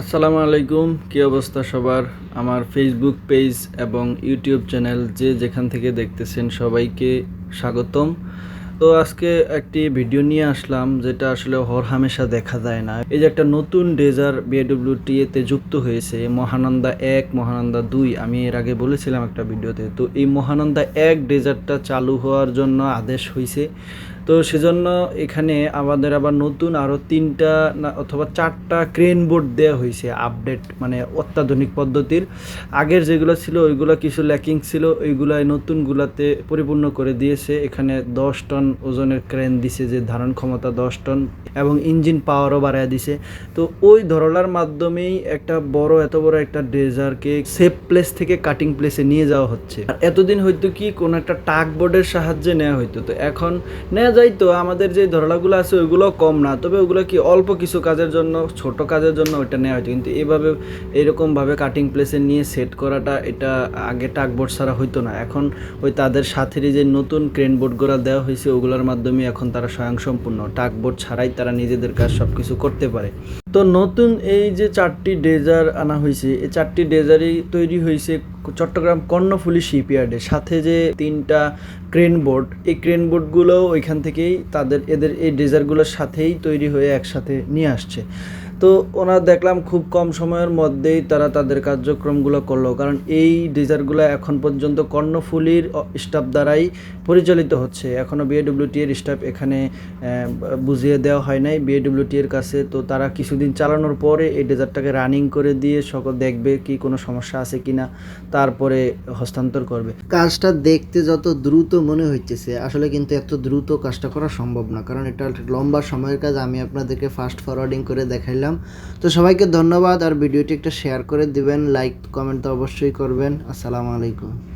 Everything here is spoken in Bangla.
আসসালামু আলাইকুম, কী অবস্থা সবার? আমার ফেসবুক পেজ এবং ইউটিউব চ্যানেল যে যেখান থেকে দেখতেছেন সবাইকে স্বাগতম। তো আজকে একটি ভিডিও নিয়ে আসলাম, যেটা আসলে হর হামেশা দেখা যায় না। এই যে একটা নতুন ডেজার বিএডব্লিউটি এতে যুক্ত হয়েছে, মহানন্দা এক, মহানন্দা দুই, আমি এর আগে বলেছিলাম একটা ভিডিওতে। তো এই মহানন্দা এক ডেজার্টটা চালু হওয়ার জন্য আদেশ হয়েছে তো সেজন্য এখানে আমাদের আবার নতুন আরও তিনটা না, অথবা চারটা ক্রেন বোর্ড দেওয়া হয়েছে আপডেট মানে অত্যাধুনিক পদ্ধতির। আগের যেগুলো ছিল, ওইগুলো কিছু ল্যাকিং ছিল, ওইগুলাই নতুনগুলাতে পরিপূর্ণ করে দিয়েছে। এখানে দশ টন ওজনের ক্রেন দিছে যে ধারণ ক্ষমতা দশ টন এবং ইঞ্জিন পাওয়ারও বাড়ায় দিছে। তো ওই ধরলার মাধ্যমেই একটা বড়, এত বড় একটা ড্রেজারকে সেফ প্লেস থেকে কাটিং প্লেসে নিয়ে যাওয়া হচ্ছে। আর এতদিন হয়তো কি কোনো একটা টাক বোর্ডের সাহায্যে নেওয়া হইতো। তো এখন নেওয়া যায় তো আমাদের যে ধরলাগুলো আছে ওইগুলো কম না, তবে ওগুলো কি অল্প কিছু কাজের জন্য, ছোট কাজের জন্য ওইটা নেওয়া হয়তো কিন্তু এভাবে, এরকমভাবে কাটিং প্লেসে নিয়ে সেট করাটা এটা আগে টাক বোর্ড ছাড়া হইতো না। এখন ওই তাদের সাথেরই যে নতুন ক্রেন বোর্ডগুলো দেওয়া হয়েছে ওগুলোর মাধ্যমে এখন তারা স্বয়ংসম্পূর্ণ। টাকবোর্ড ছাড়াই তারা নিজেদের কাজ সব কিছু করতে পারে। তো নতুন এই যে চারটি ডেজার আনা হয়েছে, এই চারটি ডেজারই তৈরি হয়েছে চট্টগ্রাম কর্ণফুলি শিপইয়ার্ডে। সাথে যে তিনটা ক্রেন বোর্ড, এই ক্রেন বোর্ডগুলো ওইখান থেকেই তাদের, এদের এই ডেজারগুলোর সাথেই তৈরি হয়ে একসাথে নিয়ে আসছে। তো ওনারা দেখলাম খুব কম সময়ের মধ্যেই তারা তাদের কার্যক্রমগুলো করল, কারণ এই ডেজারগুলো এখন পর্যন্ত কর্ণফুলির স্টাফ দ্বারাই পরিচালিত হচ্ছে। এখনও বিএডব্লিউটি এর স্টাফ এখানে বুঝিয়ে দেওয়া হয় নাই। বিএডব্লিউটি এর কাছে তো তারা কিছুদিন চালানোর পরে এই ডেজারটাকে রানিং করে দিয়ে সকল দেখবে কি কোনো সমস্যা আছে কিনা, তারপরে হস্তান্তর করবে। কাজটা দেখতে যত দ্রুত মনে হইতেছে, আসলে কিন্তু এত দ্রুত কাজটা করা সম্ভব না, কারণ এটা লম্বা সময়ের কাজ, আমি আপনাদেরকে ফাস্ট ফরওয়ার্ডিং করে দেখাইলাম। তো সবাইকে ধন্যবাদ, আর ভিডিওটি একটা শেয়ার করে দিবেন লাইক কমেন্ট তো অবশ্যই করবেন। আসসালামু আলাইকুম।